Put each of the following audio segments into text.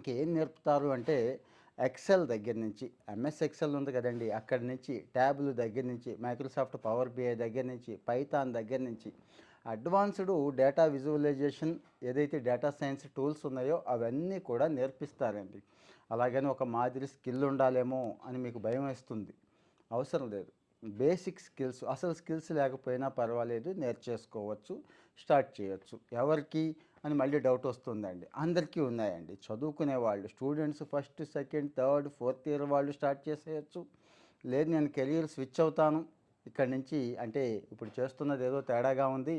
ఇంకేం నేర్పుతారు అంటే ఎక్సెల్ దగ్గర నుంచి ఎంఎస్ ఎక్సెల్ ఉంది కదండి అక్కడి నుంచి ట్యాబ్లు దగ్గర నుంచి మైక్రోసాఫ్ట్ పవర్ బిఐ దగ్గర నుంచి పైథాన్ దగ్గర నుంచి. అడ్వాన్స్డ్ డేటా విజువలైజేషన్ ఏదైతే డేటా సైన్స్ టూల్స్ ఉన్నాయో అవన్నీ కూడా నేర్పిస్తారండి. అలాగని ఒక మాదిరి స్కిల్ ఉండాలేమో అని మీకు భయం వేస్తుంది. అవసరం లేదు. బేసిక్ స్కిల్స్ అసలు స్కిల్స్ లేకపోయినా పర్వాలేదు నేర్చేసుకోవచ్చు స్టార్ట్ చేయొచ్చు. ఎవరికి అని మళ్ళీ డౌట్ వస్తుందండి. అందరికీ ఉన్నాయండి. చదువుకునే వాళ్ళు students first second third fourth year వాళ్ళు స్టార్ట్ చేసేయచ్చు. లేదు నేను కెరీర్ స్విచ్ అవుతాను. ఇక్కడి నుంచి అంటే ఇప్పుడు చేస్తున్నది ఏదో తేడాగా ఉంది.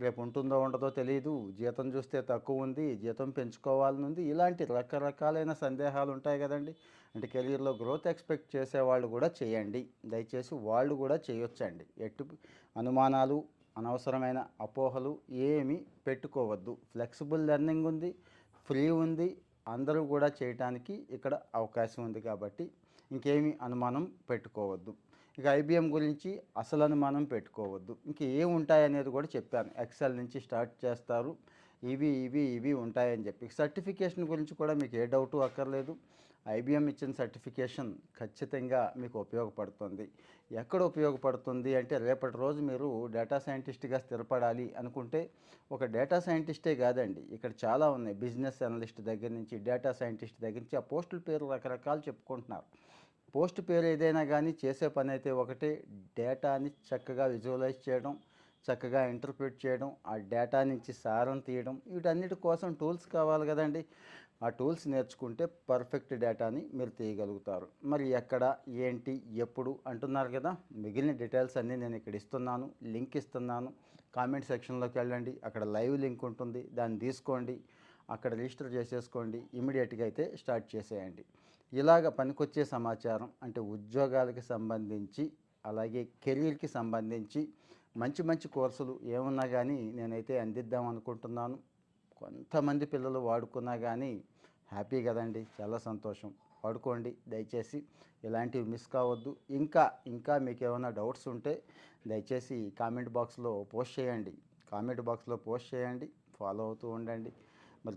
రేపు ఉంటుందో ఉండదో తెలియదు జీతం చూస్తే తక్కువ ఉంది జీతం పెంచుకోవాలని ఉంది. ఇలాంటి రకరకాలైన సందేహాలు ఉంటాయి కదండి. అంటే కెరీర్లో గ్రోత్ ఎక్స్పెక్ట్ చేసేవాళ్ళు కూడా చేయండి. దయచేసి వాళ్ళు కూడా చేయొచ్చండి. ఎటు అనుమానాలు అనవసరమైన అపోహలు ఏమీ పెట్టుకోవద్దు. ఫ్లెక్సిబుల్ లెర్నింగ్ ఉంది ఫ్రీ ఉంది. అందరూ కూడా చేయటానికి ఇక్కడ అవకాశం ఉంది కాబట్టి ఇంకేమీ అనుమానం పెట్టుకోవద్దు. ఇక ఐబిఎం గురించి అసలు అనుమానం పెట్టుకోవద్దు. ఇంక ఏమి ఉంటాయనేది కూడా చెప్పాను. ఎక్సెల్ నుంచి స్టార్ట్ చేస్తారు. ఇవి ఇవి ఇవి ఉంటాయని చెప్పి. సర్టిఫికేషన్ గురించి కూడా మీకు ఏ డౌట్ అక్కర్లేదు. ఐబిఎం ఇచ్చిన సర్టిఫికేషన్ ఖచ్చితంగా మీకు ఉపయోగపడుతుంది. ఎక్కడ ఉపయోగపడుతుంది అంటే రేపటి రోజు మీరు డేటా సైంటిస్ట్గా స్థిరపడాలి అనుకుంటే ఒక డేటా సైంటిస్టే కాదండి. ఇక్కడ చాలా ఉన్నాయి. బిజినెస్ అనలిస్ట్ దగ్గర నుంచి డేటా సైంటిస్ట్ దగ్గర నుంచి ఆ పోస్టుల పేరు రకరకాలు చెప్పుకుంటున్నారు. పోస్ట్ పేరు ఏదైనా కానీ చేసే పని అయితే ఒకటే డేటాని చక్కగా విజువలైజ్ చేయడం చక్కగా ఇంటర్ప్రిట్ చేయడం ఆ డేటా నుంచి సారం తీయడం వీటన్నిటి కోసం టూల్స్ కావాలి కదండి. ఆ టూల్స్ నేర్చుకుంటే పర్ఫెక్ట్ డేటాని మీరు తీయగలుగుతారు. మరి ఎక్కడ ఏంటి ఎప్పుడు అంటున్నారు కదా మిగిలిన డీటెయిల్స్ అన్నీ నేను ఇక్కడ ఇస్తున్నాను లింక్ ఇస్తున్నాను. కామెంట్ సెక్షన్లోకి వెళ్ళండి. అక్కడ లైవ్ లింక్ ఉంటుంది. దాన్ని తీసుకోండి. అక్కడ రిజిస్టర్ చేసేసుకోండి. ఇమీడియట్గా అయితే స్టార్ట్ చేసేయండి. ఇలాగ పనికొచ్చే సమాచారం అంటే ఉద్యోగాలకి సంబంధించి అలాగే కెరీర్కి సంబంధించి మంచి మంచి కోర్సులు ఏమున్నా కానీ నేనైతే అందిద్దాం అనుకుంటున్నాను. కొంతమంది పిల్లలు వాడుకున్నా కానీ హ్యాపీ కదండి చాలా సంతోషం. వాడుకోండి దయచేసి ఇలాంటివి మిస్ కావద్దు. ఇంకా ఇంకా మీకు ఏమైనా డౌట్స్ ఉంటే దయచేసి కామెంట్ బాక్స్లో పోస్ట్ చేయండి. కామెంట్ బాక్స్లో పోస్ట్ చేయండి ఫాలో అవుతూ ఉండండి. మరి